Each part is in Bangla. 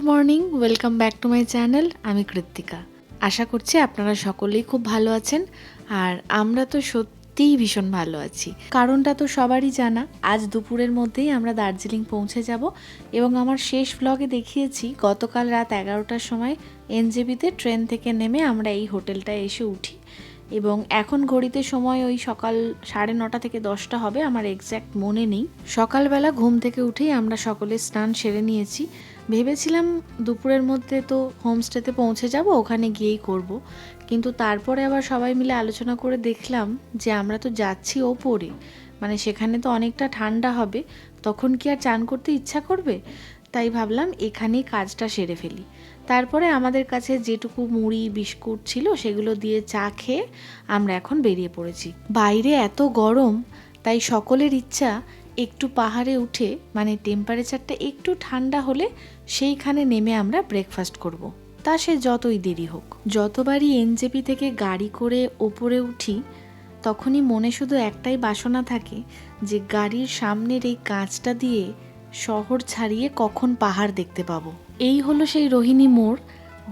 Good morning, welcome back to my channel, আমি কৃত্তিকা। আশা করছি আপনারা সকলেই খুব ভালো আছেন, আর আমরা তো সত্যিই ভীষণ ভালো আছি। কারণটা তো সবারই জানা, আজ দুপুরের মধ্যেই আমরা দার্জিলিং পৌঁছে যাব এবং আমার শেষ ব্লগে দেখিয়েছি, গতকাল রাত এগারোটার সময় এনজেবিতে ট্রেন থেকে নেমে আমরা এই হোটেলটায় এসে উঠি। এবং এখন ঘড়িতে সময় ওই সকাল সাড়ে নটা থেকে দশটা হবে, আমার এক্স্যাক্ট মনে নেই। সকালবেলা ঘুম থেকে উঠেই আমরা সকলে স্নান সেরে নিয়েছি ভেবেছিলাম দুপুরের মধ্যে তো হোমস্টেতে পৌঁছে যাব, ওখানে গিয়েই করব। কিন্তু তারপরে আবার সবাই মিলে আলোচনা করে দেখলাম যে আমরা তো যাচ্ছি ওপরে মানে সেখানে তো অনেকটা ঠান্ডা হবে, তখন কি আর চান করতে ইচ্ছা করবে? তাই ভাবলাম এখানেই কাজটা সেরে ফেলি। তারপরে আমাদের কাছে যেটুকু মুড়ি, বিস্কুট ছিল সেগুলো দিয়ে চা খেয়ে আমরা এখন বেরিয়ে পড়েছি। বাইরে এত গরম, তাই সকলের ইচ্ছা একটু পাহাড়ে উঠে মানে টেম্পারেচারটা একটু ঠান্ডা হলে সেইখানে নেমে আমরা ব্রেকফাস্ট করব। তা সে যতই দেরি হোক। যতবারই এনজেপি থেকে গাড়ি করে ওপরে উঠি, তখনই মনে শুধু একটাই বাসনা থাকে যে গাড়ির সামনের এই কাঁচটা দিয়ে শহর ছাড়িয়ে কখন পাহাড় দেখতে পাবো। এই হলো সেই রোহিণী মোড়,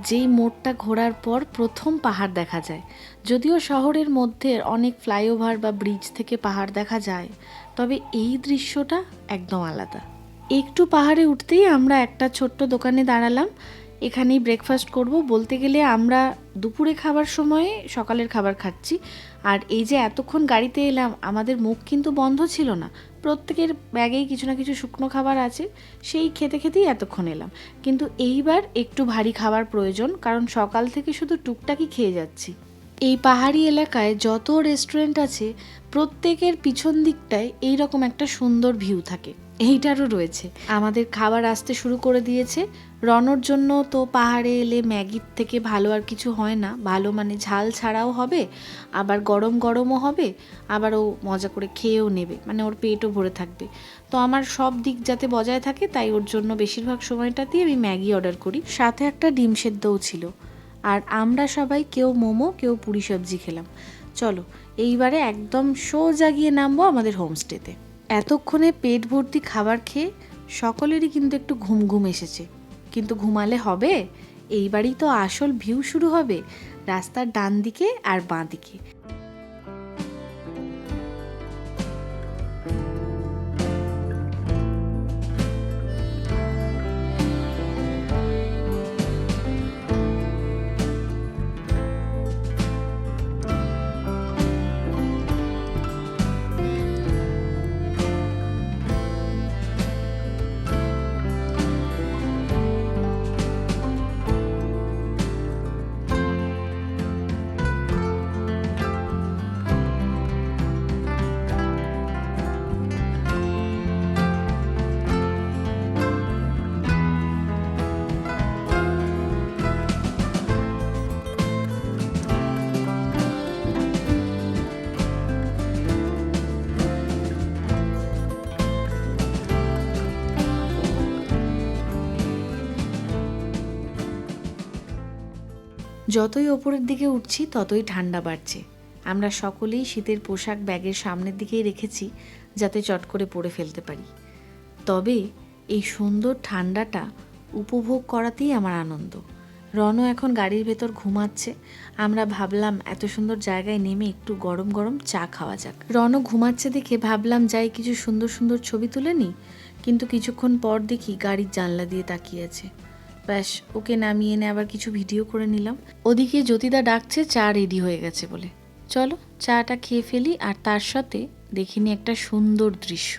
যেই মোড়টা ঘোরার পর প্রথম পাহাড় দেখা যায়। যদিও শহরের মধ্যে অনেক ফ্লাইওভার বা ব্রিজ থেকে পাহাড় দেখা যায়, তবে এই দৃশ্যটা একদম আলাদা। একটু পাহাড়ে উঠতেই আমরা একটা ছোট্ট দোকানে দাঁড়ালাম। এখানেই ব্রেকফাস্ট করব। বলতে গেলে আমরা দুপুরে খাবার সময়ে সকালের খাবার খাচ্ছি। আর এই যে এতক্ষণ গাড়িতে এলাম, আমাদের মুখ কিন্তু বন্ধ ছিল না। প্রত্যেকের ব্যাগেই কিছু না কিছু শুকনো খাবার আছে। সেই খেতে খেতেই এতক্ষণ এলাম। কিন্তু এইবার একটু ভারী খাবার প্রয়োজন, কারণ সকাল থেকে শুধু টুকটাকি খেয়ে যাচ্ছি। এই পাহাড়ি এলাকায় যত রেস্টুরেন্ট আছে, প্রত্যেকের পিছন দিকটায় এইরকম একটা সুন্দর ভিউ থাকে। এইটারও রয়েছে। আমাদের খাবার আসতে শুরু করে দিয়েছে। রনর জন্য তো পাহাড়ে এলে ম্যাগির থেকে ভালো আর কিছু হয় না। ভালো মানে ঝাল ছাড়াও হবে, আবার গরম গরমও হবে, আবার ও মজা করে খেয়েও নেবে। মানে ওর পেটও ভরে থাকবে। তো আমার সব দিক যাতে বজায় থাকে, তাই ওর জন্য বেশিরভাগ সময়টাতেই আমি ম্যাগি অর্ডার করি। সাথে একটা ডিম সেদ্ধও ছিল। আর আমরা সবাই কেউ মোমো, কেউ পুরি সবজি খেলাম। চলো, এইবারে একদম সোজা গিয়ে নামবো আমাদের হোমস্টেতে। এতক্ষণে পেট ভর্তি খাবার খেয়ে সকলেরই কিন্তু একটু ঘুম ঘুম এসেছে। কিন্তু ঘুমালে হবে? এইবারই তো আসল ভিউ শুরু হবে। রাস্তার ডান দিকে আর বাঁ দিকে যতই ওপরের দিকে উঠছি, ততই ঠান্ডা বাড়ছে। আমরা সকলেই শীতের পোশাক ব্যাগের সামনের দিকেই রেখেছি, যাতে চট করে পরে ফেলতে পারি। তবে এই সুন্দর ঠান্ডাটা উপভোগ করাতেই আমার আনন্দ। রনও এখন গাড়ির ভেতর ঘুমাচ্ছে। আমরা ভাবলাম, এত সুন্দর জায়গায় নেমে একটু গরম গরম চা খাওয়া যাক। রনও ঘুমাচ্ছে দেখে ভাবলাম, যাই কিছু সুন্দর সুন্দর ছবি তুলে নিই। কিন্তু কিছুক্ষণ পর দেখি গাড়ির জানলা দিয়ে তাকিয়ে আছে। ব্যাস, ওকে নামিয়ে এনে আবার কিছু ভিডিও করে নিলাম। ওদিকে জ্যোতিদা ডাকছে, চা রেডি হয়ে গেছে বলে। চলো, চাটা খেয়ে ফেলি, আর তার সাথে দেখিনি একটা সুন্দর দৃশ্য।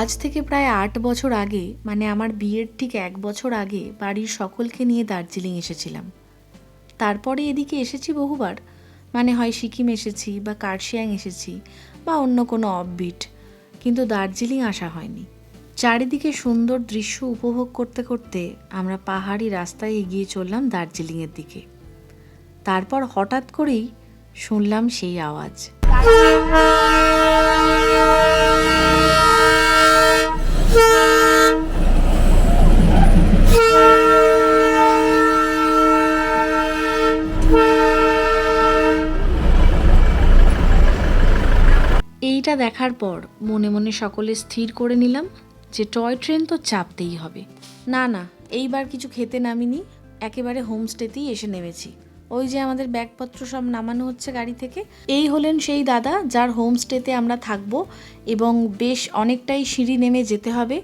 আজ থেকে প্রায় আট বছর আগে মানে আমার বিয়ের ঠিক এক বছর আগে, বাড়ির সকলকে নিয়ে দার্জিলিং এসেছিলাম। তারপরে এদিকে এসেছি বহুবার। মানে হয় সিকিম এসেছি বা কার্শিয়াং এসেছি বা অন্য কোনো অফবিট কিন্তু দার্জিলিং আসা হয়নি। চারিদিকে সুন্দর দৃশ্য উপভোগ করতে করতে আমরা পাহাড়ি রাস্তায় এগিয়ে চললাম দার্জিলিংয়ের দিকে। তারপর হঠাৎ করেই শুনলাম সেই আওয়াজ এইটা দেখার পর মনে মনে সকলে স্থির করে নিলাম যে টয় ট্রেন তো চাপতেই হবে। না না, এইবার কিছু খেতে নামিনি, একেবারে হোমস্টেতেই এসে নেমেছি। ওই যে আমাদের ব্যাগপত্র সব নামানো হচ্ছে গাড়ি থেকে, এই হলেন সেই দাদা যার হোমস্টেতে আমরা থাকব এবং বেশ অনেকটাই সিঁড়ি নেমে যেতে হবে।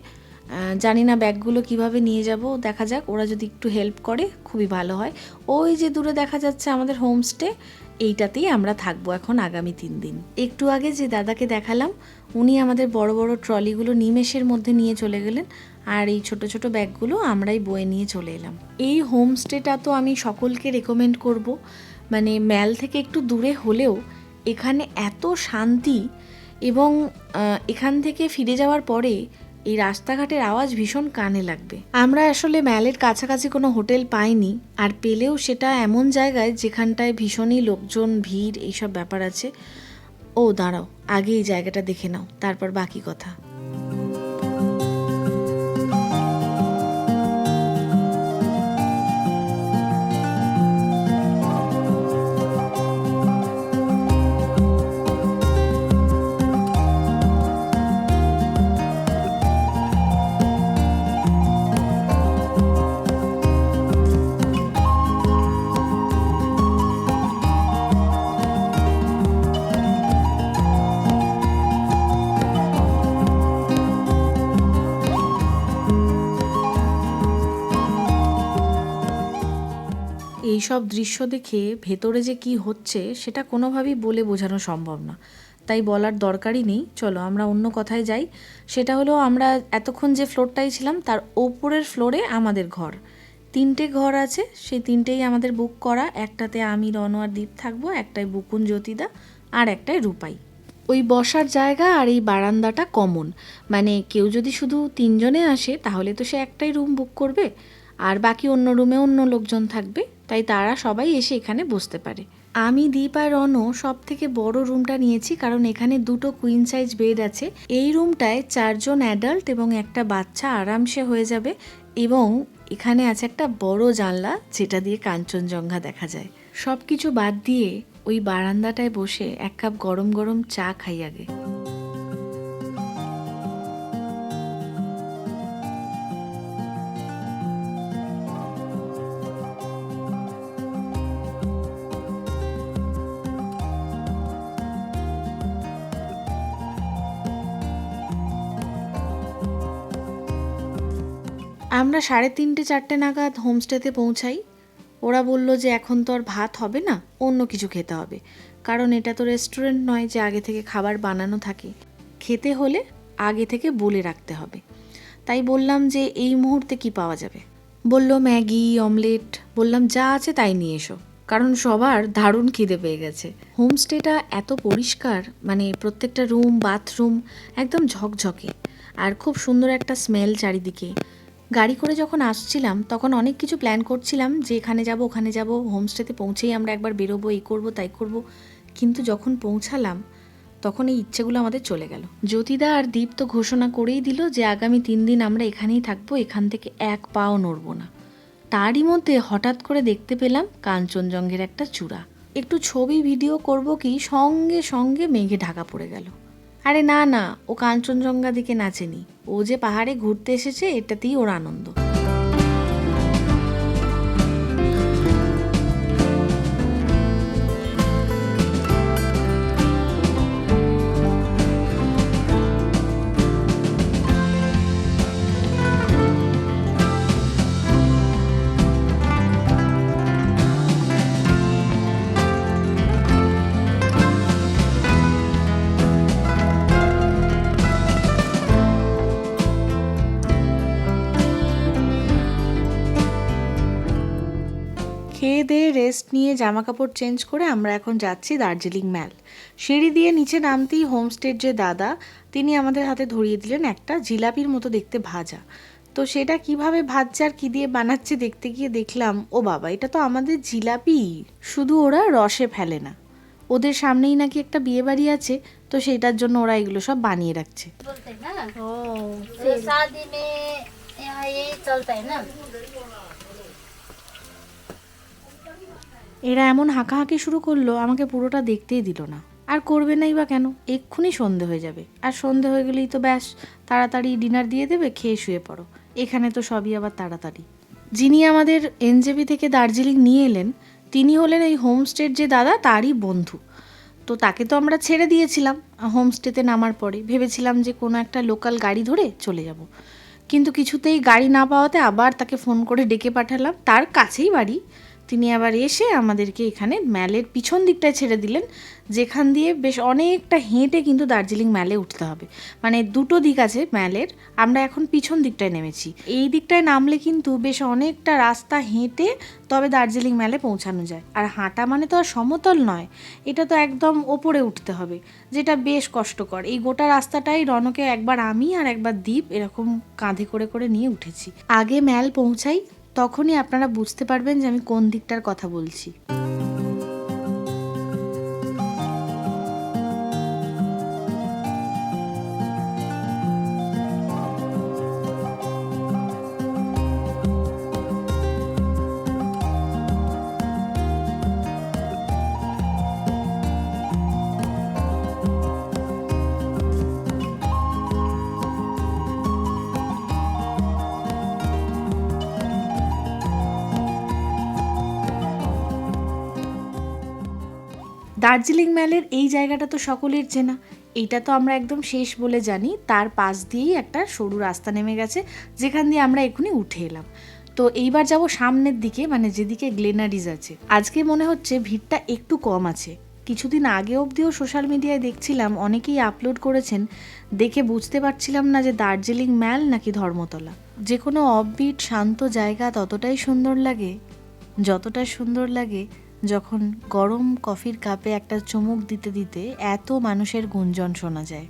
জানি না ব্যাগগুলো কীভাবে নিয়ে যাব, দেখা যাক, ওরা যদি একটু হেল্প করে, খুবই ভালো হয়। ওই যে দূরে দেখা যাচ্ছে আমাদের হোমস্টে এইটাতেই আমরা থাকব এখন আগামী তিন দিন। একটু আগে যে দাদাকে দেখালাম উনি আমাদের বড় বড় ট্রলিগুলো নিমেষের মধ্যে নিয়ে চলে গেলেন আর এই ছোট ছোট ব্যাগগুলো আমরাই বয়ে নিয়ে চলে এলাম। এই হোমস্টেটা তো আমি সকলকে রেকমেন্ড করব মানে ম্যাল থেকে একটু দূরে হলেও এখানে এত শান্তি এবং এখান থেকে ফিরে যাওয়ার পরে এই রাস্তাঘাটের আওয়াজ ভীষণ কানে লাগবে। আমরা আসলে ম্যালের কাছাকাছি কোনো হোটেল পাইনি, আর পেলেও সেটা এমন জায়গায় যেখানটায় ভীষণই লোকজন, ভিড়, এইসব ব্যাপার আছে। ও, দাঁড়াও, আগে এই জায়গাটা দেখে নাও, তারপর বাকি কথা। এই সব দৃশ্য দেখে ভেতরে যে কি হচ্ছে, সেটা কোনোভাবেই বলে বোঝানো সম্ভব না। তাই বলার দরকারই নেই। চলো, আমরা অন্য কথায় যাই। সেটা হলো, আমরা এতক্ষণ যে ফ্লোরটাই ছিলাম, তার ওপরের ফ্লোরে আমাদের ঘর। তিনটে ঘর আছে, সেই তিনটেই আমাদের বুক করা। একটাতে আমি, রনো আর দীপ থাকব একটাই বুকুন, জ্যোতিদা, আর একটাই রূপাই। ওই বসার জায়গা আর এই বারান্দাটা কমন মানে কেউ যদি শুধু তিনজনে আসে, তাহলে তো সে একটাই রুম বুক করবে। আর বাকি অন্য রুমে অন্য লোকজন থাকবে, তাই তারা সবাই এসে এখানে বসতে পারে। আমি, দীপ আর রনো সব থেকে বড় রুমটা নিয়েছি কারণ এখানে দুটো কুইন সাইজ বেড আছে। এই রুমটায় চারজন অ্যাডাল্ট এবং একটা বাচ্চা আরামসে হয়ে যাবে এবং এখানে আছে একটা বড় জানলা যেটা দিয়ে কাঞ্চনজঙ্ঘা দেখা যায়। সব কিছু বাদ দিয়ে ওই বারান্দাটায় বসে এক কাপ গরম গরম চা খাই আগে। আমরা সাড়ে তিনটে, চারটে নাগাদ হোমস্টেতে পৌঁছাই। ওরা বলল যে এখন তো আর ভাত হবে না, অন্য কিছু খেতে হবে। কারণ এটা তো রেস্টুরেন্ট নয় যে আগে থেকে খাবার বানানো থাকে। খেতে হলে আগে থেকে বলে রাখতে হবে। তাই বললাম যে এই মুহূর্তে কি পাওয়া যাবে? বলল ম্যাগি, অমলেট। বললাম যা আছে তাই নিয়ে এসো। কারণ সবার দারুণ খিদে পেয়ে গেছে। হোমস্টেটা এত পরিষ্কার মানে প্রত্যেকটা রুম, বাথরুম একদম ঝকঝকে। আর খুব সুন্দর একটা স্মেল চারিদিকে। গাড়ি করে যখন আসছিলাম, তখন অনেক কিছু প্ল্যান করছিলাম যে এখানে যাব, ওখানে যাব হোমস্টেতে পৌঁছেই আমরা একবার বেরোবো, এই করব, তাই করব। কিন্তু যখন পৌঁছালাম, তখন এই ইচ্ছেগুলো আমাদের চলে গেল। জ্যোতিদা আর দীপ তো ঘোষণা করেই দিল যে আগামী তিন দিন আমরা এখানেই থাকব, এখান থেকে এক পাও নড়বো না। তারই মধ্যে হঠাৎ করে দেখতে পেলাম কাঞ্চনজঙ্ঘের একটা চূড়া। একটু ছবি ভিডিও করব কি, সঙ্গে সঙ্গে মেঘে ঢাকা পড়ে গেল। আরে না না, ও কাঞ্চনজঙ্ঘা দিকে নাচেনি। ও যে পাহাড়ে ঘুরতে এসেছে, এটাতেই ওর আনন্দ। খেয়ে দিয়ে রেস্ট নিয়ে জামা কাপড় চেঞ্জ করে আমরা এখন যাচ্ছি দার্জিলিং ম্যাল সিঁড়ি দিয়ে নিচে নামতেই হোমস্টের যে দাদা তিনি আমাদের হাতে ধরিয়ে দিলেন একটা জিলাপির মতো দেখতে ভাজা। তো সেটা কীভাবে ভাজছে আর কী দিয়ে বানাচ্ছে দেখতে গিয়ে দেখলাম ও বাবা এটা তো আমাদের জিলাপি। শুধু ওরা রসে ফেলে না। ওদের সামনেই নাকি একটা বিয়ে বাড়ি আছে তো সেটার জন্য ওরা এগুলো সব বানিয়ে রাখছে। এরা এমন হাঁকাহাঁকি শুরু করল, আমাকে পুরোটা দেখতেই দিল না। আর করবে নাই বা কেন? এক্ষুনি সন্ধে হয়ে যাবে। আর সন্ধে হয়ে গেলেই তো ব্যাস, তাড়াতাড়ি ডিনার দিয়ে দেবে, খেয়ে শুয়ে পড়ো। এখানে তো সবই আবার তাড়াতাড়ি। যিনি আমাদের এনজেপি থেকে দার্জিলিং নিয়ে এলেন, তিনি হলেন এই হোমস্টের যে দাদা, তারই বন্ধু। তো তাকে তো আমরা ছেড়ে দিয়েছিলাম, হোমস্টেতে নামার পরে। ভেবেছিলাম যে কোনো একটা লোকাল গাড়ি ধরে চলে যাব। কিন্তু কিছুতেই গাড়ি না পাওয়াতে আবার তাকে ফোন করে ডেকে পাঠালাম। তার কাছেই বাড়ি। তিনি আবার এসে আমাদেরকে এখানে ম্যালের পিছন দিকটায় ছেড়ে দিলেন, যেখান দিয়ে বেশ অনেকটা হেঁটে কিন্তু দার্জিলিং ম্যালে উঠতে হবে। মানে দুটো দিক আছে ম্যালের, আমরা এখন পিছন দিকটায় নেমেছি। এই দিকটায় নামলে কিন্তু বেশ অনেকটা রাস্তা হেঁটে তবে দার্জিলিং ম্যালে পৌঁছানো যায়। আর হাঁটা মানে তো আর সমতল নয়, এটা তো একদম ওপরে উঠতে হবে, যেটা বেশ কষ্টকর। এই গোটা রাস্তাটাই রনকে একবার আমি আর একবার দ্বীপ এরকম কাঁধে করে করে নিয়ে উঠেছি। আগে ম্যাল পৌঁছাই তখনই আপনারা বুঝতে পারবেন যে আমি কোন দিকটার কথা বলছি। দার্জিলিং ম্যালের এই জায়গাটা তো সকলের চেনা। এইটা তো আমরা একদম শেষ বলে জানি। তার পাশ দিয়েই একটা সরু রাস্তা নেমে গেছে, যেখান দিয়ে আমরা এখনই উঠে এলাম। তো এইবার যাব সামনের দিকে মানে যেদিকে গ্লেনারিজ আছে। আজকে মনে হচ্ছে ভিড়টা একটু কম আছে। কিছুদিন আগে অবধিও সোশ্যাল মিডিয়ায় দেখছিলাম, অনেকেই আপলোড করেছেন, দেখে বুঝতে পারছিলাম না যে দার্জিলিং ম্যাল নাকি ধর্মতলা। যে কোনো অফবিট শান্ত জায়গা ততটাই সুন্দর লাগে, যতটা সুন্দর লাগে যখন গরম কফির কাপে একটা চুমুক দিতে দিতে এত মানুষের গুঞ্জন শোনা যায়।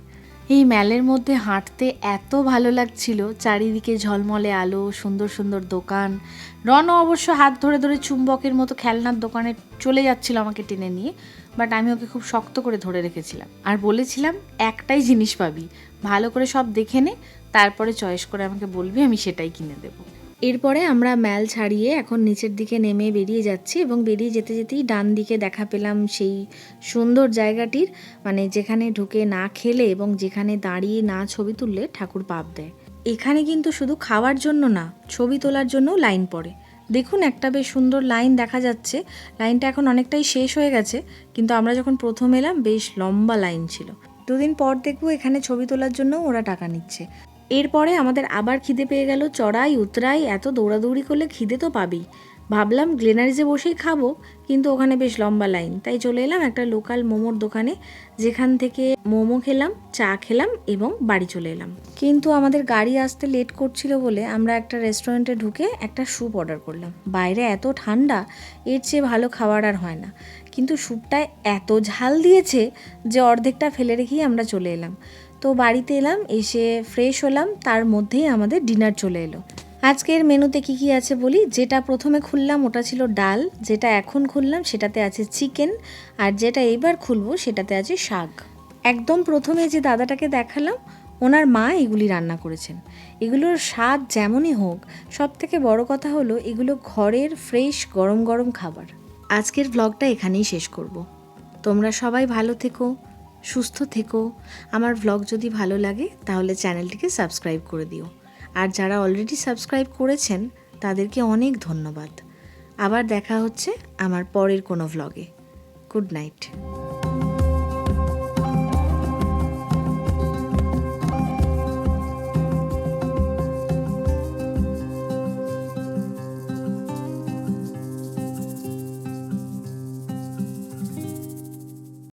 এই ম্যালের মধ্যে হাঁটতে এত ভালো লাগছিল, চারিদিকে ঝলমলে আলো, সুন্দর সুন্দর দোকান। রনও অবশ্য হাত ধরে ধরে চুম্বকের মতো খেলনার দোকানে চলে যাচ্ছিল আমাকে টেনে নিয়ে বাট আমি ওকে খুব শক্ত করে ধরে রেখেছিলাম। আর বলেছিলাম, একটাই জিনিস পাবি, ভালো করে সব দেখে নে, তারপরে চয়েস করে আমাকে বলবি, আমি সেটাই কিনে দেবো। এরপরে আমরা ম্যাল ছাড়িয়ে এখন নিচের দিকে নেমে বেরিয়ে যাচ্ছি এবং বেরিয়ে যেতে যেতেই ডান দিকে দেখা পেলাম সেই সুন্দর জায়গাটির মানে যেখানে ঢুকে না খেলে এবং যেখানে দাঁড়িয়ে না ছবি তুললে ঠাকুর পাপ দেয়। এখানে কিন্তু শুধু খাওয়ার জন্য না, ছবি তোলার জন্যও লাইন পড়ে। দেখুন একটা বেশ সুন্দর লাইন দেখা যাচ্ছে। লাইনটা এখন অনেকটাই শেষ হয়ে গেছে, কিন্তু আমরা যখন প্রথম এলাম, বেশ লম্বা লাইন ছিল। দুদিন পর দেখব এখানে ছবি তোলার জন্য ওরা টাকা নিচ্ছে। এরপরে আমাদের আবার খিদে পেয়ে গেল চড়াই, উতরাই, এত দৌড়াদৌড়ি করলে খিদে তো পাবেই। ভাবলাম গ্লেনারিজে বসেই খাব, কিন্তু ওখানে বেশ লম্বা লাইন। তাই চলে এলাম একটা লোকাল মোমোর দোকানে, যেখান থেকে মোমো খেলাম, চা খেলাম এবং বাড়ি চলে এলাম। কিন্তু আমাদের গাড়ি আসতে লেট করছিল বলে আমরা একটা রেস্টুরেন্টে ঢুকে একটা স্যুপ অর্ডার করলাম। বাইরে এত ঠান্ডা, এর চেয়ে ভালো খাবার আর হয় না। কিন্তু স্যুপটায় এত ঝাল দিয়েছে যে অর্ধেকটা ফেলে রেখেই আমরা চলে এলাম। তো বাড়িতে এলাম, এসে ফ্রেশ হলাম, তার মধ্যেই আমাদের ডিনার চলে এলো। আজকের মেনুতে কি কি আছে বলি? যেটা প্রথমে খুললাম ওটা ছিল ডাল, যেটা এখন খুললাম সেটাতে আছে চিকেন আর যেটা এবার খুলবো সেটাতে আছে শাক। একদম প্রথমে যে দাদাটাকে দেখালাম, ওনার মা এগুলি রান্না করেছেন। এগুলোর স্বাদ যেমনই হোক সব থেকে বড় কথা হলো এগুলো ঘরের ফ্রেশ গরম গরম খাবার। আজকের ব্লগটা এখানেই শেষ করব। তোমরা সবাই ভালো থেকো, সুস্থ থেকো। আমার ভ্লগ যদি ভালো লাগে, তাহলে চ্যানেলটিকে সাবস্ক্রাইব করে দিও। আর যারা অলরেডি সাবস্ক্রাইব করেছেন, তাদেরকে অনেক ধন্যবাদ। আবার দেখা হচ্ছে আমার পরের কোনো ভ্লগে গুড নাইট